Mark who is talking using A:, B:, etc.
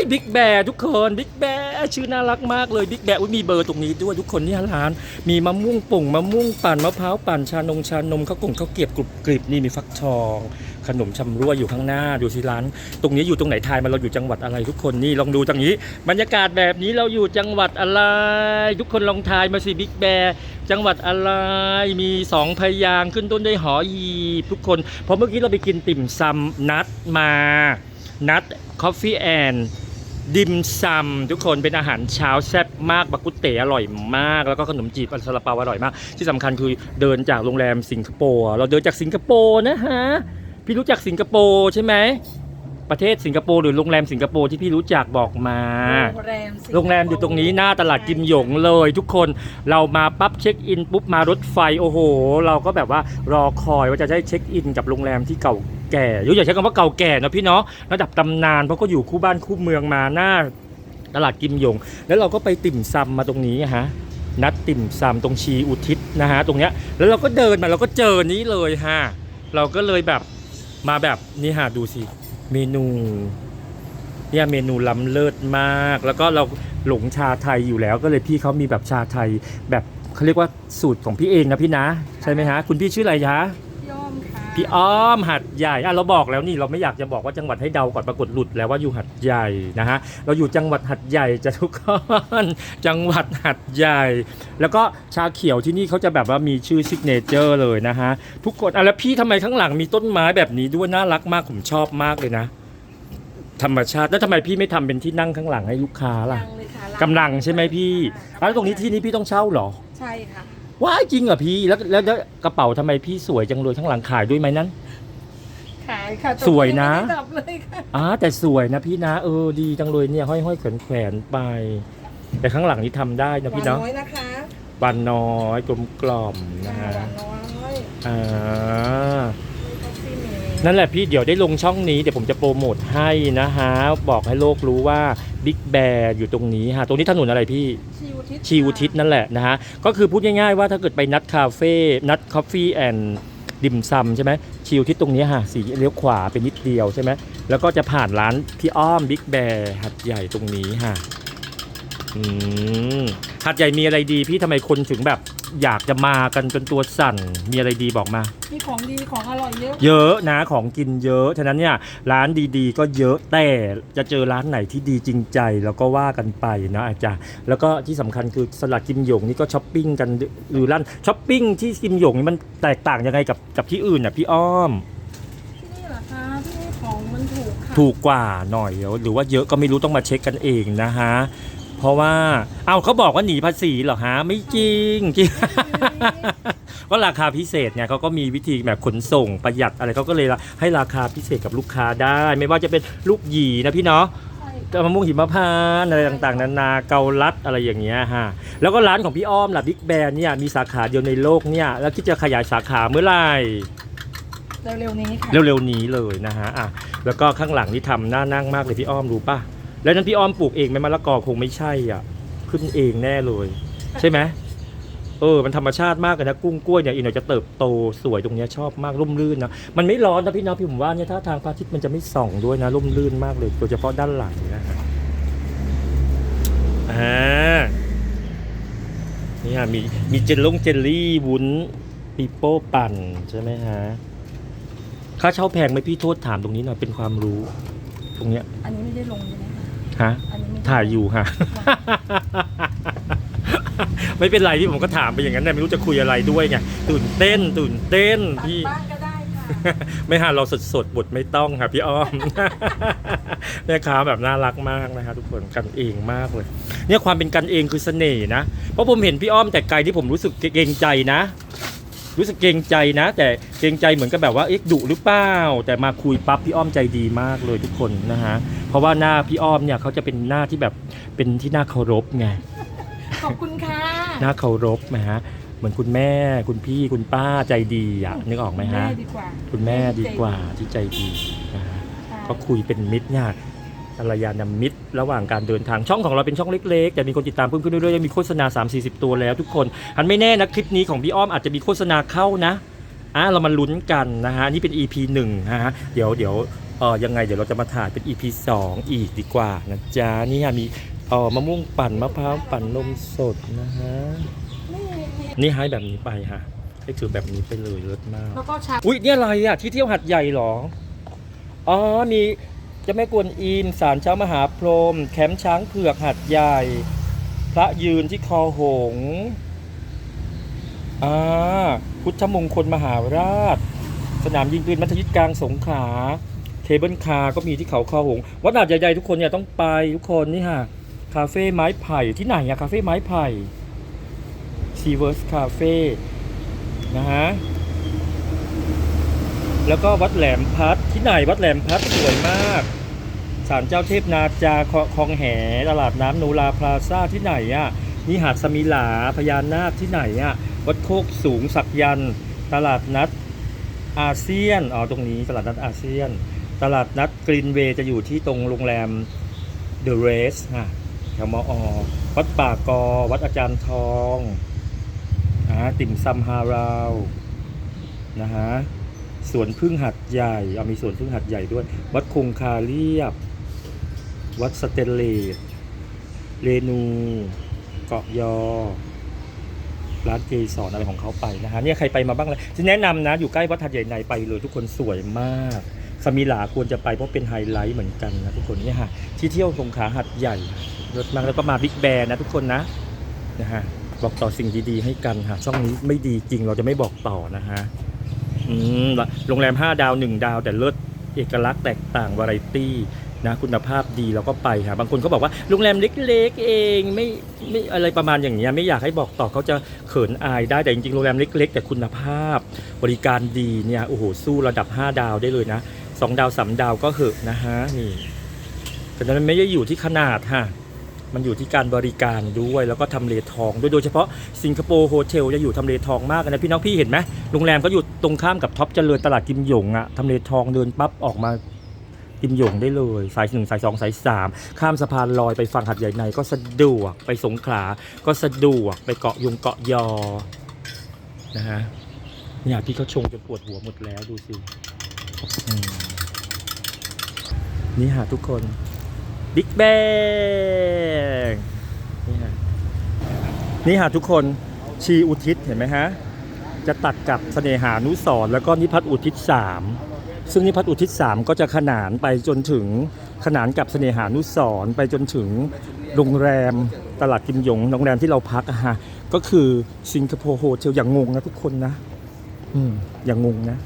A: ยบิ๊กแบร์ทุกคนบิ๊กแบร์ชื่อน่ารักมากเลยบิ๊กแบร์มีเบอร์ตรงนี้ด้วยทุกคนนี่ร้าน มีมะม่วงป่งมะม่วงปั่นมะพร้าวปั่นชานงชานมข้าวกล่องข้าวเกรียบกรุบกริบนี่มีฟักทอง ขนมชำร่วอยู่ข้างหน้าดูสิร้าน ตรงนี้อยู่ตรงไหนทายมาเราอยู่จังหวัดอะไรทุกคนนี่ลองดูตรงนี้ บรรยากาศแบบนี้เราอยู่จังหวัดอะไร ทุกคนลองทายมาสิบิ๊กแบร์จังหวัดอะไรมีสองพยางขึ้นต้นด้วยหอหีบทุกคนเพราะเมื่อกี้เราไปกินติ่มซำนัดมานัดคอฟฟี่แอน ดิมซัมทุกคนเป็นอาหารเช้าแซ่บมากบักกุเตอร่อยมาก แล้วก็ขนมจีบอันซาลาเปาอร่อยมาก ที่สำคัญคือเดินจากโรงแรมสิงคโปร์เราเดินจากสิงคโปร์นะฮะ พี่รู้จักสิงคโปร์ใช่ไหม ประเทศสิงคโปร์หรือโรงแรมสิงคโปร์ที่พี่รู้จักบอกมา
B: โรงแรมสิ
A: โรงแรมอยู่ตรงนี้หน้าตลาดกิมหยงเลย ทุกคนเรามาปั๊บเช็คอินปุ๊บมารถไฟโอ้โห เราก็แบบว่ารอคอยว่าจะได้เช็คอินกับโรงแรมที่เก่าแก่ยุอย่าใช้คำว่าเก่าแก่นะพี่เนาะระดับตำนานเพราะก็อยู่คู่บ้านคู่เมืองมาหน้าตลาดกิมหยง แล้วเราก็ไปติ่มซำมาตรงนี้ฮะนัดติ่มซำตรงชีอุทิศนะฮะตรงเนี้ยแล้วเราก็เดินมาเราก็เจอนี้เลยฮะเราก็เลยแบบมาแบบนี่ฮะดูสิ เมนูเนี่ยเมนูล้ำเลิศมาก แล้วก็เราหลงชาไทยอยู่แล้ว ก็เลยพี่เขามีแบบชาไทย แบบเขาเรียกว่าสูตรของพี่เองนะพี่นะ ใช่ไหมฮะ คุณพี่ชื่ออะไรคะ
B: ย่อมค่ะ
A: พี่อ้อมหัดใหญ่อะเราบอกแล้วนี่เราไม่อยากจะบอกว่าจังหวัดให้เดาก่อนปรากฏหลุดแล้วว่าอยู่หัดใหญ่นะฮะเราอยู่จังหวัดหัดใหญ่จะทุกคนจังหวัดหัดใหญ่ แล้วก็ชาเขียวที่นี่เขาจะแบบว่ามีชื่อซิกเนเจอร์เลยนะฮะทุกคนอะแล้วพี่ทำไมข้างหลังมีต้นไม้แบบนี้ด้วยน่ารักมากผมชอบมากเลยนะ ธรรมชาติแล้วทำไมพี่ไม่ทำเป็นที่นั่งข้างหลังให้ลูกค้าล่ะ
B: ยังเลยค่ะ
A: กำลังใช่ไหมพี่แล้วตรงนี้ที่นี้พี่ต้องเช่าเหรอ
B: ใช่ค่ะ
A: ว้ายจริงเหรอพี่แล้วแล้วแล้วกระเป๋าทำไมพี่สวยจังเลยข้างหลังขายด้วยไหมนั้น
B: ขายค่ะ
A: สวยนะ
B: ไม่ได้ดับเลยค่ะ
A: อ่าแต่สวยนะพี่นะเออดีจังเลยเนี่ยห้อยห้อยแขวนแขวนๆไป แต่ข้างหลังนี้ทำได้นะพี่
B: หวาน
A: เนาะ
B: น้อยนะคะ
A: บานน้อยกลมกล่อมนะ
B: ค่ะ
A: ฮะ
B: หวานน้อย
A: อ่า
B: คอฟฟี่เมย์
A: นั่นแหละพี่เดี๋ยวได้ลงช่องนี้เดี๋ยวผมจะโปรโมทให้นะฮะ บอกให้โลกรู้ว่าบิ๊กแบร์อยู่ตรงนี้ฮะตรงนี้ถนนอะไรพี่
B: ชีวทิศ
A: ชีวุทิศนั่นแหละนะฮะ ก็คือพูดง่ายๆว่าถ้าเกิดไปนัดคาเฟ่นัดคอฟฟี่แอนด์ดิมซัมใช่ไหมชีวุทิศตรงนี้ฮะสีเลี้ยวขวาเป็นนิดเดียวใช่ไหมแล้วก็จะผ่านร้านพี่อ้อมบิ๊กแบร์หัดใหญ่ตรงนี้ฮะอืมหัดใหญ่มีอะไรดีพี่ทำไมคนถึงแบบ อยากจะมากันจนตัวสั่น มีอะไรดีบอกมา
B: มีของดีของอร่อยเยอะ
A: เยอะนะของกินเยอะ ฉะนั้นเนี่ยร้านดีๆ ก็เยอะแต่จะเจอร้านไหนที่ดีจริงใจแล้วก็ว่ากันไปนะอาจารย์ แล้วก็ที่สำคัญคือสลัดกิมหยงนี่ก็ช้อปปิ้งกันหรือร้านช้อปปิ้งที่กิมหยงนี่มันแตกต่างยังไงกับกับที่อื่นอะพี่อ้อม
B: ที่นี่เหรอคะที่นี่ของมันถูกค่ะ
A: ถูกกว่าหน่อยหรือว่าเยอะก็ไม่รู้ต้องมาเช็คกันเองนะฮะ เพราะว่าเอาเขาบอกว่าหนีภาษีเหรอฮะไม่จริงจริง ก็ราคาพิเศษเนี่ยเขาก็มีวิธีแบบขนส่งประหยัดอะไรเขาก็เลยให้ราคาพิเศษกับลูกค้าได้ ไม่ว่าจะเป็นลูกหยีนะพี่เนาะ
B: ใช่
A: มะม่วงหิมพานต์อะไรต่างๆ นานาเกาลัดอะไรอย่างเงี้ยฮะแล้วก็ร้านของพี่อ้อมล่ะบิ๊กแบนเนี่ยมีสาขาเดียวในโลกเนี่ยแล้วคิดจะขยายสาขาเมื่อไหร่
B: เร็วๆนี้ค่ะ
A: เร็วๆนี้เลยนะฮะอะแล้วก็ข้างหลังนี่ทำน่านั่งมากเลยพี่อ้อมรู้ป่ะ แล้วนั้นพี่อ้อมปลูกเองไหมมะละกอคงไม่ใช่อะ ขึ้นเองแน่เลย ใช่ไหมเออ มันธรรมชาติมากเลยนะกุ้งกล้วยเนี่ยอีกหน่อยจะเติบโตสวยตรงเนี้ยชอบมากร่มรื่นนะมันไม่ร้อนนะพี่นะพี่ผมว่าเนี่ยถ้าทางพระอาทิตย์มันจะไม่ส่องด้วยนะร่มรื่นมากเลยโดยเฉพาะด้านหลังนะฮะอ่านี่ฮะมีมีเจลลงเจลลี่วุ้นปีโป้ปั่นใช่ไหมฮะค่าเช่าแพงไหมพี่โทษถามตรงนี้หน่อยเป็นความรู้ ตรงเนี้ย
B: อันนี้ไม่ได้ลงใช่ไหม
A: ฮะ
B: อันนี้ไม่ได้
A: ถ่ายอยู่ฮะ ไม่เป็นไรพี่ผมก็ถามไปอย่างนั้นแต่ไม่รู้จะคุยอะไรด้วยไงตื่นเต้น ตื่นเต้น
B: ตัด
A: พี่
B: บ้างก็ได้ค่ะ
A: ไม่หาเราสดสดๆบทไม่ต้องค่ะพี่อ้อม แม่ค้าแบบน่ารักมากนะฮะทุกคนกันเองมากเลย เนี่ยความเป็นกันเองคือเสน่ห์นะ เพราะผมเห็นพี่อ้อมแต่ไกลที่ผมรู้สึกเกรงใจนะ รู้สึกเกรงใจนะ แต่เกรงใจเหมือนกับแบบว่าเอ๊ะดุหรือเปล่าแต่มาคุยปั๊บพี่อ้อมใจดีมากเลยทุกคนนะฮะเพราะว่าหน้าพี่อ้อมเนี่ยเขาจะเป็นหน้าที่แบบเป็นที่น่าเคารพไง
B: ขอบคุณค่ะ
A: น่าเคารพนะฮะเหมือนคุณแม่คุณพี่คุณป้าใจดีอะนึกออกไหมฮะ
B: แม่ดีกว่า
A: คุณแม่ดีกว่าที่ใจดีนะฮะ
B: ค่ะ
A: ก็คุยเป็นมิตรเนี่ย กัลยาณมิตร ระหว่างการเดินทางช่องของเราเป็นช่องเล็กๆ แต่มีคนติดตามเพิ่มขึ้นเรื่อยๆมีโฆษณา 3 4 0 ตัวแล้วทุกคนอันไม่แน่นะคลิปนี้ของพี่อ้อมอาจจะมีโฆษณาเข้านะอะเรามาลุ้นกันนะฮะนี่เป็น EP 1นะฮะเดี๋ยวเดี๋ยวเออยังไงเดี๋ยวเราจะมาถ่ายเป็น EP 2 อีกดีกว่านะจ๊ะนี่ฮะมีเออมะม่วงปั่นมะพร้าวปั่นนมสดนะฮะ
B: นี่มี
A: นี่ให้แบบนี้ไปฮะให้ถือแบบนี้ไปเลยเลิศมาก
B: แล้วก็ชา
A: อุ๊ยเนี่ยอะไรอะที่เที่ยวหัดใหญ่เหรออ๋อมีเจะแม่กวนอิมศาลเช้ามหาพรหมแคมป์ช้างเผือกหัดใหญ่ พระยืนที่คอหงส์อ่าพุทธมงคลมหาราช สนามยิงปืนมัธยิตกลางสงขลาเคเบิลคาร์ก็มีที่เขาคอหงส์วัดหาดใหญ่ๆทุกคนเนี่ยต้องไปทุกคนนี่ฮะคาเฟ่ไม้ไผ่ที่ไหนอะคาเฟ่ไม้ไผ่ซีเวิร์สคาเฟ่นะฮะแล้วก็วัดแหลมพัดที่ไหนวัดแหลมพัดสวยมาก ศาลเจ้าเทพนาจาคลองแหตลาดน้ำโนราพลาซ่าที่ไหนอะนี่หาดสมิลาพญานาคที่ไหนอะวัดโคกสูงสักยันตลาดนัดอาเซียนอ๋อตรงนี้ตลาดนัดอาเซียน ตลาดนัดกรีนเวย์จะอยู่ที่ตรงโรงแรมเดอะเรสฮะแถวมอวัดป่ากอ วัดอาจารย์ทองอ่าติ่มซำฮาราวนะฮะสวนพึ่งหัดใหญ่เอามีสวนพึ่งหัดใหญ่ด้วย วัดคงคาเรียบ วัดสเตนเลสเรนู เกาะยอ ร้านเกสรอะไรของเขาไปนะฮะเนี่ยใครไปมาบ้างเลยที่แนะนำนะ อยู่ใกล้วัดหัดใหญ่ในไปเลยทุกคนสวยมากสมิลาควรจะไปเพราะเป็นไฮไลท์เหมือนกันนะทุกคนเนี่ยฮะที่เที่ยวสงขาหัดใหญ่รถมาแล้วก็มาบิ๊กแบร์นะทุกคนนะนะฮะบอกต่อสิ่งดีๆให้กันฮะช่องนี้ไม่ดีจริงเราจะไม่บอกต่อนะฮะอืมโรงแรม 5 ดาว 1 ดาว แต่เลิศเอกลักษณ์แตกต่างวาไรตี้ นะคุณภาพดีเราก็ไปค่ะบางคนก็บอกว่าโรงแรมเล็กๆเองไม่ไม่อะไรประมาณอย่างเงี้ยไม่อยากให้บอกต่อเขาจะเขินอายได้แต่จริงๆโรงแรมเล็ก ๆ แต่คุณภาพ บริการดีเนี่ยโอ้โหสู้ระดับ 5 ดาวได้เลยนะ 2 ดาว 3 ดาวก็เหอะนะฮะนี่แต่นั้นไม่ได้อยู่ที่ขนาดฮะมันอยู่ที่การบริการด้วยแล้วก็ทำเลทองด้วยโดยเฉพาะสิงคโปร์โฮเทลจะอยู่ทำเลทองมากนะพี่น้องพี่เห็นไหมโรงแรมก็อยู่ตรงข้ามกับท็อปเจริญตลาดกิมหยงอะทำเลทองเดินปั๊บออกมา กิมหยงได้เลย สายหนึ่งสายสองสายสามข้ามสะพานลอยไปฝั่งหัดใหญ่ในก็สะดวกไปสงขลาก็สะดวกไปเกาะยงเกาะยอนะฮะเนี่ยพี่เขาชงจนปวดหัวหมดแล้วดูสินี่ฮะทุกคนบิ๊กแบงนี่ฮะนี่ฮะทุกคนชีอุทิศเห็นไหมฮะ จะตัดกับเสน่หานุสรแล้วก็นิพัฒน์อุทิศสาม ซึ่งนิพัฒน์อุทิศสามก็จะขนานไปจนถึงขนานกับเสน่หานุสรณ์ไปจนถึงโรงแรมตลาดกิมหยงโรงแรมที่เราพักอะฮะก็คือสิงคโปร์โฮเทลอย่างงงนะทุกคนนะ อืมอย่างงงนะ